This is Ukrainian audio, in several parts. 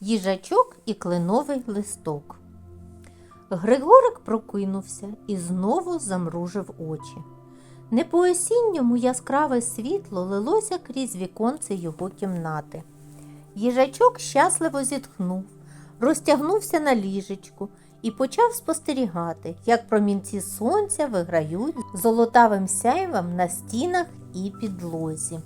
їжачок і кленовий листок. Григорик прокинувся і знову замружив очі. Не по осінньому яскраве світло лилося крізь віконце його кімнати. Їжачок щасливо зітхнув, розтягнувся на ліжечку і почав спостерігати, як промінці сонця виграють золотавим сяйвом на стінах і підлозі.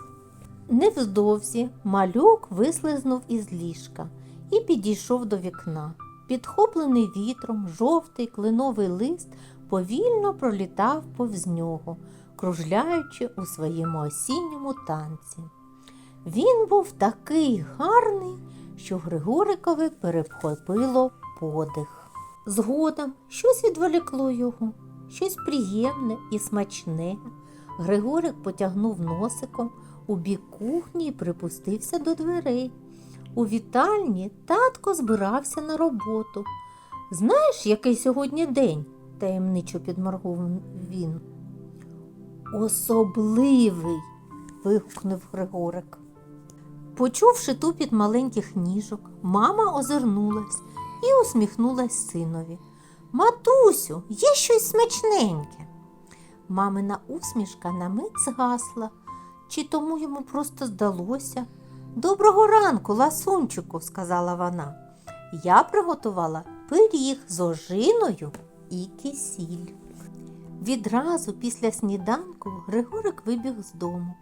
Невдовзі малюк вислизнув із ліжка і підійшов до вікна. Підхоплений вітром, жовтий кленовий лист повільно пролітав повз нього, кружляючи у своєму осінньому танці. Він був такий гарний, що Григорикові перехопило подих. Згодом щось відволікло його, щось приємне і смачне. Григорик потягнув носиком у бік кухні і припустився до дверей. У вітальні татко збирався на роботу. Знаєш, який сьогодні день? таємничо підморгнув він. Особливий. вигукнув Григорик. Почувши тупіт маленьких ніжок, мама озирнулась і усміхнулась синові. Матусю, є щось смачненьке. Мамина усмішка на мить згасла, чи тому йому просто здалося. Доброго ранку, ласунчику, сказала вона. Я приготувала пиріг з ожиною і кисіль. Відразу після сніданку Григорик вибіг з дому.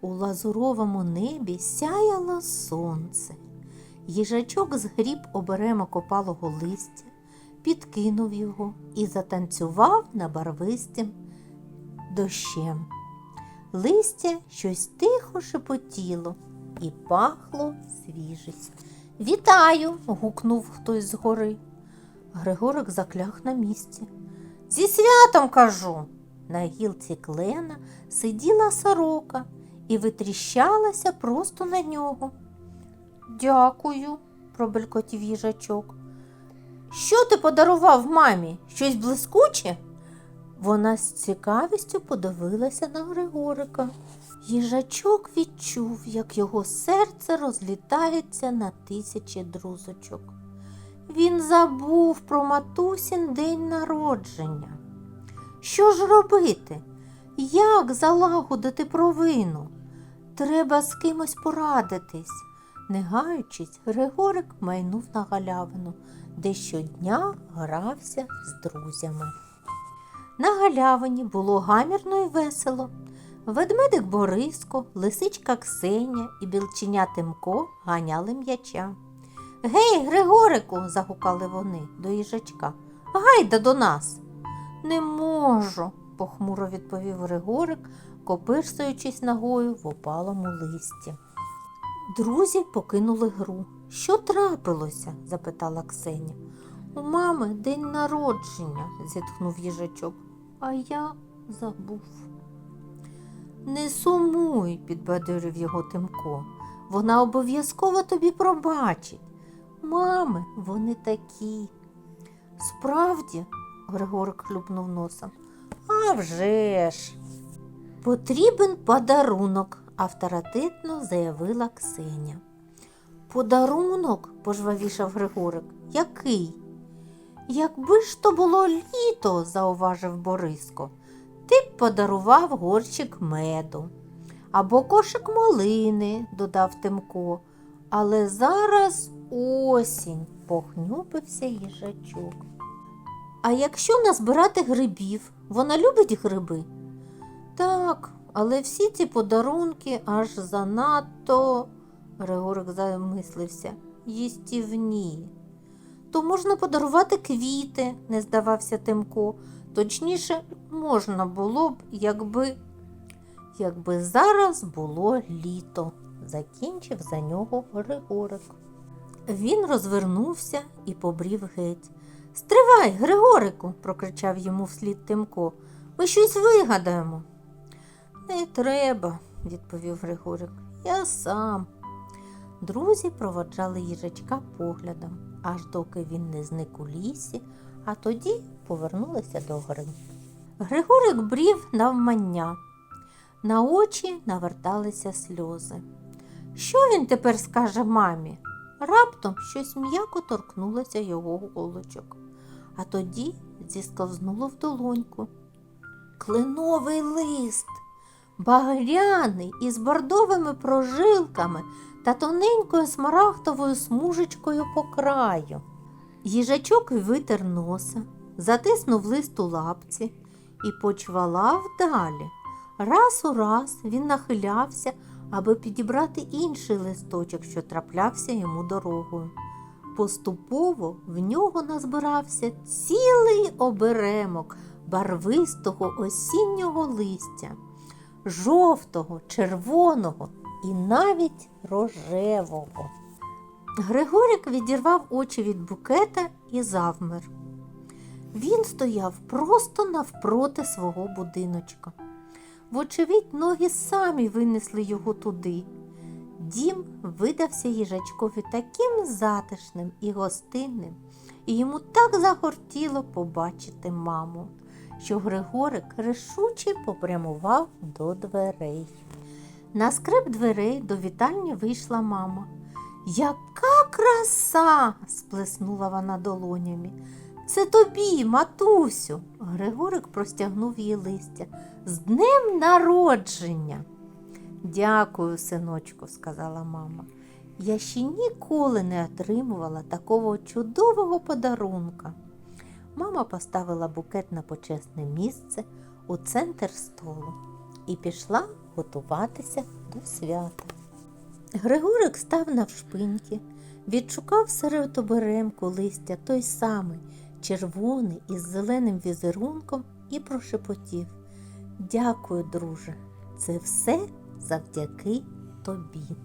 У лазуровому небі сяяло сонце. Їжачок згріб оберемок опалого листя, підкинув його і затанцював на барвистим дощем. Листя щось тихо шепотіло і пахло свіжістю. Вітаю. гукнув хтось згори. Григорик закляг на місці. Зі святом кажу. На гілці клена сиділа сорока і витріщалася просто на нього. Дякую, пробелькотів їжачок. Що ти подарував мамі? Щось блискуче? Вона з цікавістю подивилася на Григорика. Їжачок відчув, як його серце розлітається на тисячі друзочок. Він забув про матусін день народження. Що ж робити? Як залагодити провину? Треба з кимось порадитись. Не гаючись, Григорик майнув на галявину, де щодня грався з друзями. На галявині було гамірно і весело. Ведмедик Бориско, лисичка Ксеня і білченя Тимко ганяли м'яча. Гей, Григорику, загукали вони до їжачка. Гайда до нас. Не можу, похмуро відповів Григорик, копирсуючись ногою в опалому листі. Друзі покинули гру. Що трапилося? запитала Ксеня. У мами день народження, зітхнув їжачок, а я забув. Не сумуй, підбадьорив його Тимко. Вона обов'язково тобі пробачить. Мами, вони такі. Справді, Григорик хлюпнув носом. «А вже ж!» Потрібен подарунок, авторитетно заявила Ксеня. Подарунок, пожвавішав Григорик. Який? Якби ж то було літо, зауважив Бориско, ти б подарував горщик меду або кошик малини, додав Тимко. Але зараз осінь, похнюпився їжачок. А якщо назбирати грибів, вона любить гриби? Так, але всі ці подарунки аж занадто, Григорик замислився, їстівні. То можна подарувати квіти, не здавався Тимко. Точніше, можна було б, якби, якби зараз було літо, закінчив за нього Григорик. Він розвернувся і побрів геть. Стривай, Григорику, прокричав йому вслід Тимко. Ми щось вигадаємо. Не треба, відповів Григорик. Я сам. Друзі проводжали їжачка поглядом, аж доки він не зник у лісі, а тоді повернулися до гри. Григорик брів навмання. На очі наверталися сльози. Що він тепер скаже мамі? Раптом щось м'яко торкнулося його голочок, а тоді зісковзнуло в долоньку. Кленовий лист, багряний із бордовими прожилками та тоненькою смарагдовою смужечкою по краю. Їжачок витер носа, затиснув лист у лапці і почвалав далі. Раз у раз він нахилявся, аби підібрати інший листочок, що траплявся йому дорогою. Поступово в нього назбирався цілий оберемок барвистого осіннього листя, жовтого, червоного і навіть рожевого. Григорик відірвав очі від букета і завмер. Він стояв просто навпроти свого будиночка. Вочевидь, ноги самі винесли його туди. Дім видався їжачкові таким затишним і гостинним, і йому так захотіло побачити маму, що Григорик рішуче попрямував до дверей. На скрип дверей до вітальні вийшла мама. Яка краса! сплеснула вона долонями. Це тобі, матусю. Григорик простягнув їй листя. З днем народження. Дякую, синочку, сказала мама. Я ще ніколи не отримувала такого чудового подарунка. Мама поставила букет на почесне місце у центр столу і пішла готуватися до свята. Григорик став навшпиньки, відшукав серед оберемку листя той самий, червоний із зеленим візерунком, і прошепотів. Дякую, друже, це все завдяки тобі.